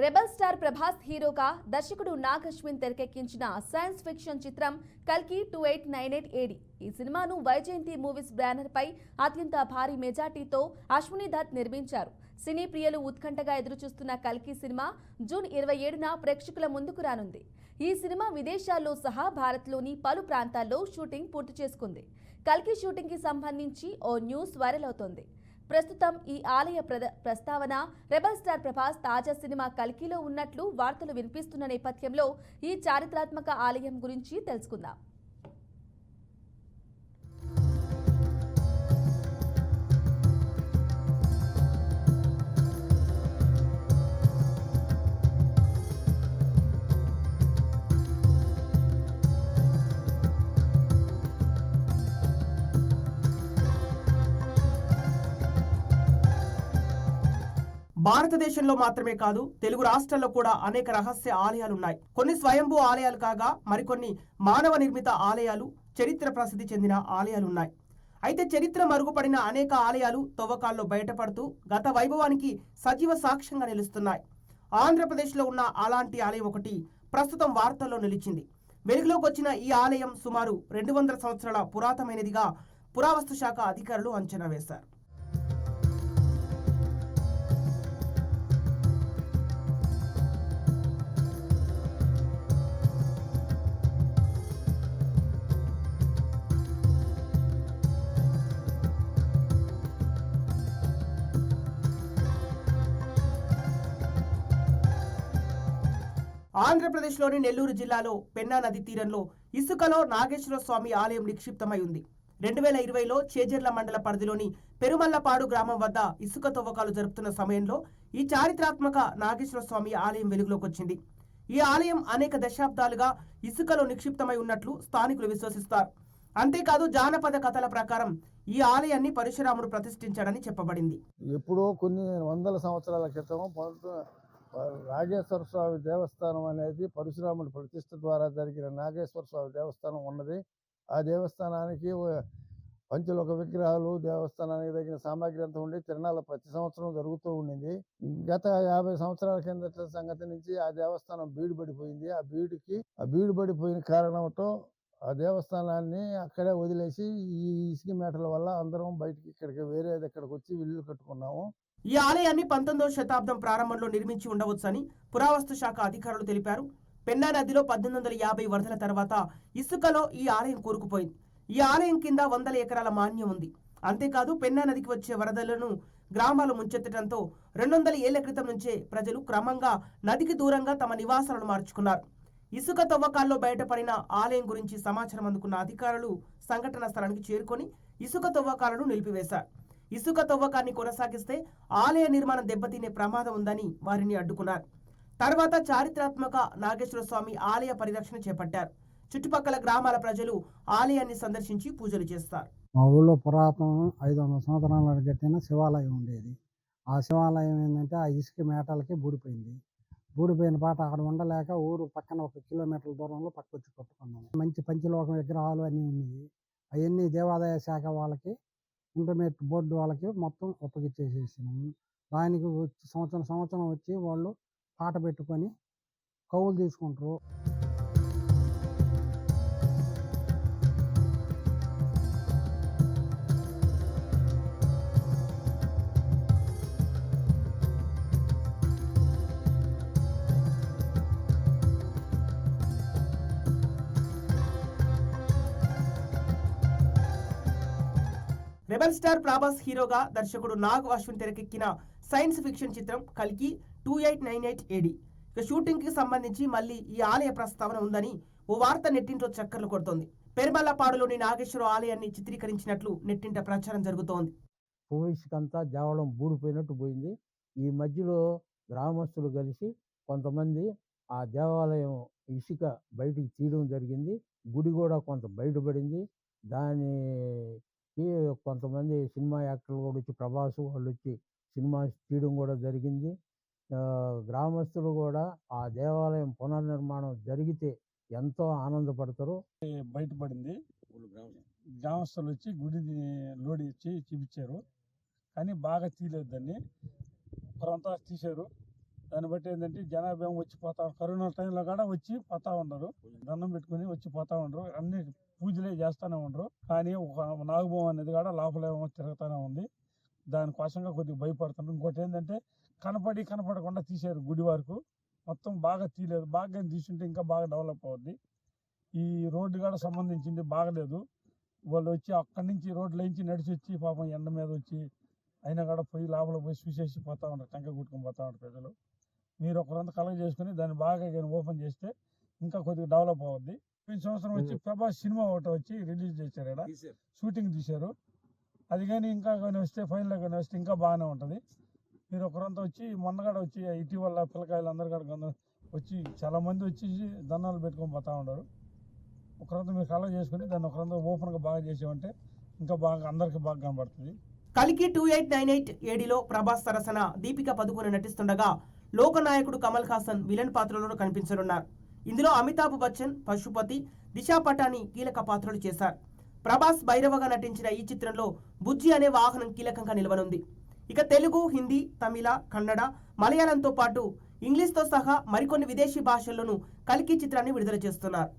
Rebel star Prabhas హీరోగా దర్శకుడు నాగ్ అశ్విన్ తెరకెక్కించిన సైన్స్ ఫిక్షన్ చిత్రం కల్కి two eight nine eight AD. ఈ సినిమాను వైజయంతి మూవీస్ బ్యానర్ పై అత్యంత భారీ మెజార్టీతో అశ్విని దత్ నిర్మించారు. సినీ ప్రియులు ఉత్కంఠగా ఎదురుచూస్తున్న కల్కి సినిమా జూన్ ఇరవై ఏడున ప్రేక్షకుల ముందుకు రానుంది. ఈ సినిమా విదేశాల్లో సహా భారత్లోని పలు ప్రాంతాల్లో షూటింగ్ పూర్తి చేసుకుంది. కల్కి షూటింగ్కి సంబంధించి ఓ న్యూస్ వైరల్ అవుతోంది. ప్రస్తుతం ఈ ఆలయ ప్రద ప్రస్తావన రెబల్ స్టార్ ప్రభాస్ తాజా సినిమా కల్కిలో ఉన్నట్లు వార్తలు వినిపిస్తున్న నేపథ్యంలో ఈ చారిత్రాత్మక ఆలయం గురించి తెలుసుకుందాం. భారతదేశంలో మాత్రమే కాదు తెలుగు రాష్ట్రాల్లో కూడా అనేక రహస్య ఆలయాలు ఉన్నాయి కొన్ని స్వయంభూ ఆలయాలు కాగా మరికొన్ని మానవ నిర్మిత ఆలయాలు చరిత్ర ప్రసిద్ధి చెందిన ఆలయాలు ఉన్నాయి అయితే చరిత్ర మరుగుపడిన అనేక ఆలయాలు తవ్వకాల్లో బయటపడుతూ గత వైభవానికి సజీవ సాక్ష్యంగా నిలుస్తున్నాయి. ఆంధ్రప్రదేశ్లో ఉన్న అలాంటి ఆలయం ఒకటి ప్రస్తుతం వార్తల్లో నిలిచింది. వెలుగులోకి వచ్చిన ఈ ఆలయం సుమారు రెండు వందల సంవత్సరాల పురాతనమైనదిగా పురావస్తు శాఖ అధికారులు అంచనా వేశారు. ఆంధ్రప్రదేశ్లోని నెల్లూరు జిల్లాలో పెన్నా నది తీరంలో ఇసుకలో నాగేశ్వర స్వామి ఆలయం నిక్షిప్తమై ఉంది. రెండు వేల ఇరవైలో చేజర్ల మండల పరిధిలోని పెరుమల్లపాడు గ్రామం వద్ద ఇసుక తవ్వకాలు జరుపుతున్న సమయంలో ఈ చారిత్రాత్మక నాగేశ్వర స్వామి ఆలయం వెలుగులోకి వచ్చింది ఈ ఆలయం అనేక దశాబ్దాలుగా ఇసుకలో నిక్షిప్తమై ఉన్నట్లు స్థానికులు విశ్వసిస్తారు. అంతేకాదు జానపద కథల ప్రకారం ఈ ఆలయాన్ని పరశురాముడు ప్రతిష్ఠించాడని చెప్పబడింది. ఎప్పుడో కొన్ని వందల సంవత్సరాల క్రితం నాగేశ్వర స్వామి దేవస్థానం అనేది పరశురాముడి ప్రతిష్ట ద్వారా జరిగిన నాగేశ్వర స్వామి దేవస్థానం ఉన్నది. ఆ దేవస్థానానికి పంచలోక విగ్రహాలు దేవస్థానానికి తగిన సామాగ్రి అంతా ఉండి తిరణాల ప్రతి సంవత్సరం జరుగుతూ ఉండింది. గత యాభై సంవత్సరాల కిందట సంగతి నుంచి ఆ దేవస్థానం బీడు పడిపోయింది. ఆ బీడుకి ఆ బీడు పడిపోయిన కారణంతో ఆ దేవస్థానాన్ని అక్కడే వదిలేసి ఈ ఇసుక మేటల వల్ల అందరం బయటికి ఇక్కడికి వేరే ఇక్కడికి వచ్చి ఇల్లు కట్టుకున్నాము. ఈ ఆలయాన్ని పంతొమ్మిదవ శతాబ్దం ప్రారంభంలో నిర్మించి ఉండవచ్చని పురావస్తు శాఖ అధికారులు తెలిపారు. పెన్నా నదిలో పద్దెనిమిది వందల యాభై వరదల తర్వాత ఇసుకలో ఈ ఆలయం కూరుకుపోయింది. ఈ ఆలయం కింద వందల ఎకరాల మాన్యం ఉంది. అంతేకాదు పెన్నా నదికి వచ్చే వరదలను గ్రామాలు ముంచెత్తడంతో రెండు వందల ఏళ్ళ క్రితం నుంచే ప్రజలు క్రమంగా నదికి దూరంగా తమ నివాసాలను మార్చుకున్నారు. ఇసుక తవ్వకాల్లో బయటపడిన ఆలయం గురించి సమాచారం అందుకున్న అధికారులు సంఘటన స్థలానికి చేరుకొని ఇసుక తవ్వకాలను నిలిపివేశారు. ఇసుక తవ్వకాన్ని కొనసాగిస్తే ఆలయ నిర్మాణం దెబ్బతినే ప్రమాదం ఉందని వారిని అడ్డుకున్నారు. తర్వాత చారిత్రాత్మక నాగేశ్వర స్వామి ఆలయ పరిరక్షణ చేపట్టారు. చుట్టుపక్కల గ్రామాల ప్రజలు ఆలయాన్ని సందర్శించి పూజలు చేస్తారు. మా ఊళ్ళో పురాతనం ఐదు వందల సంవత్సరాల కట్టిన శివాలయం ఉండేది. ఆ శివాలయం ఏంటంటే ఆ ఇసుక మేటలకి బూడిపోయింది. బూడిపోయిన పాట అక్కడ ఉండలేక ఊరు పక్కన ఒక కిలోమీటర్ల దూరంలో పక్కొచ్చి కొట్టుకున్నాం. మంచి పంచలోక విగ్రహాలు అన్నీ ఉన్నాయి. అవన్నీ దేవాదాయ శాఖ వాళ్ళకి ఇంటర్మీడియట్ బోర్డు వాళ్ళకి మొత్తం ఒప్పగిచ్చేసేసినాము దానికి వచ్చి సంవత్సరం సంవత్సరం వచ్చి వాళ్ళు పాట పెట్టుకొని కవులు తీసుకుంటారు. రెబల్ స్టార్ ప్రభాస్ హీరోగా దర్శకుడు నాగ్ అశ్విన్ తెరకెక్కిన సైన్స్ ఫిక్షన్ చిత్రం కల్కి two eight nine eight AD. ఇక షూటింగ్కి సంబంధించి మళ్ళీ ఈ ఆలయ ప్రస్తావన ఉందని ఓ వార్త నెట్టింట్లో చక్కర్లు కొడుతోంది. పెరుమల్లపాడులోని నాగేశ్వర ఆలయాన్ని చిత్రీకరించినట్లు నెట్టింట ప్రచారం జరుగుతోంది. ఇసుకంతా దేవాలయం బూడిపోయినట్టు పోయింది. ఈ మధ్యలో గ్రామస్తులు కలిసి కొంతమంది ఆ దేవాలయం ఇసుక బయటికి తీయడం జరిగింది. గుడి కూడా కొంత బయటపడింది. దాని కొంతమంది సినిమా యాక్టర్లు కూడా వచ్చి ప్రభాస్ వాళ్ళు వచ్చి సినిమా తీయడం కూడా జరిగింది. గ్రామస్తులు కూడా ఆ దేవాలయం పునర్నిర్మాణం జరిగితే ఎంతో ఆనందపడతారు. బయటపడింది. గ్రామస్తులు. వచ్చి గుడి లోడి ఇచ్చి చూపించారు. కానీ బాగా తీయలేదు దాన్ని. పొరంతా తీశారు. దాన్ని బట్టి ఏంటంటే జనాభా వచ్చి పోతా కరోనా టైంలో కూడా వచ్చి పోతా ఉండరు దండం పెట్టుకుని వచ్చి పోతా ఉండరు అన్ని పూజలే చేస్తూనే ఉండరు. కానీ ఒక నాగభవం అనేది కూడా లోపలేమో తిరుగుతూనే ఉంది. దానికోసంగా కొద్దిగా భయపడుతున్నారు ఇంకోటి ఏంటంటే కనపడి కనపడకుండా తీశారు గుడి వరకు. మొత్తం బాగా తీయలేదు. బాగా తీసుంటే ఇంకా బాగా డెవలప్ అవుద్ది. ఈ రోడ్డు కూడా సంబంధించింది బాగలేదు. వాళ్ళు వచ్చి అక్కడి నుంచి రోడ్లేంచి నడిచి వచ్చి పాపం ఎండ మీద వచ్చి అయినా కూడా పోయి లోపల పోయి చూసేసి పోతా ఉంటారు. టెంక కొట్టుకొని పోతా ఉంటారు ప్రజలు. మీరు ఒకరంతా కలెక్ట్ చేసుకుని దాన్ని బాగా ఓపెన్ చేస్తే ఇంకా కొద్దిగా డెవలప్ అవుద్ది. సంవత్సరం వచ్చి ప్రభాస్ సినిమా ఒకటి వచ్చి రిలీజ్ చేశారు ఇక్కడ షూటింగ్ తీశారు. అది కానీ ఇంకా కానీ వస్తే ఫైనల్ కానీ వస్తే ఇంకా బాగానే ఉంటుంది. మీరు ఒకరంతా వచ్చి మొన్నగాడ వచ్చి ఇటీవల పిల్లకాయలు అందరు కూడా కొందరు వచ్చి చాలా మంది వచ్చి దండాలు పెట్టుకొని పోతా ఉన్నారు. ఒకరంతా మీరు కలెక్ట్ చేసుకుని దాన్ని ఒకరంతా ఓపెన్గా బాగా చేసామంటే ఇంకా బాగా అందరికీ బాగా కనబడుతుంది. కలికి టూ ఎయిట్ నైన్ ఎయిట్ ఏడిలో ప్రభాస్ సరసన దీపిక పదుకొని నటిస్తుండగా లోకనాయకుడు కమల్ హాసన్ విలన్ పాత్రలో కనిపించనున్నారు. ఇందులో అమితాబ్ బచ్చన్ పశుపతి దిశా పటాని కీలక పాత్రలు చేశారు. ప్రభాస్ భైరవగా నటించిన ఈ చిత్రంలో బుజ్జి అనే వాహనం కీలకంగా నిలవనుంది. ఇక తెలుగు హిందీ తమిళ కన్నడ మలయాళంతో పాటు ఇంగ్లీష్తో సహా మరికొన్ని విదేశీ భాషల్లోనూ కలికి చిత్రాన్ని విడుదల చేస్తున్నారు.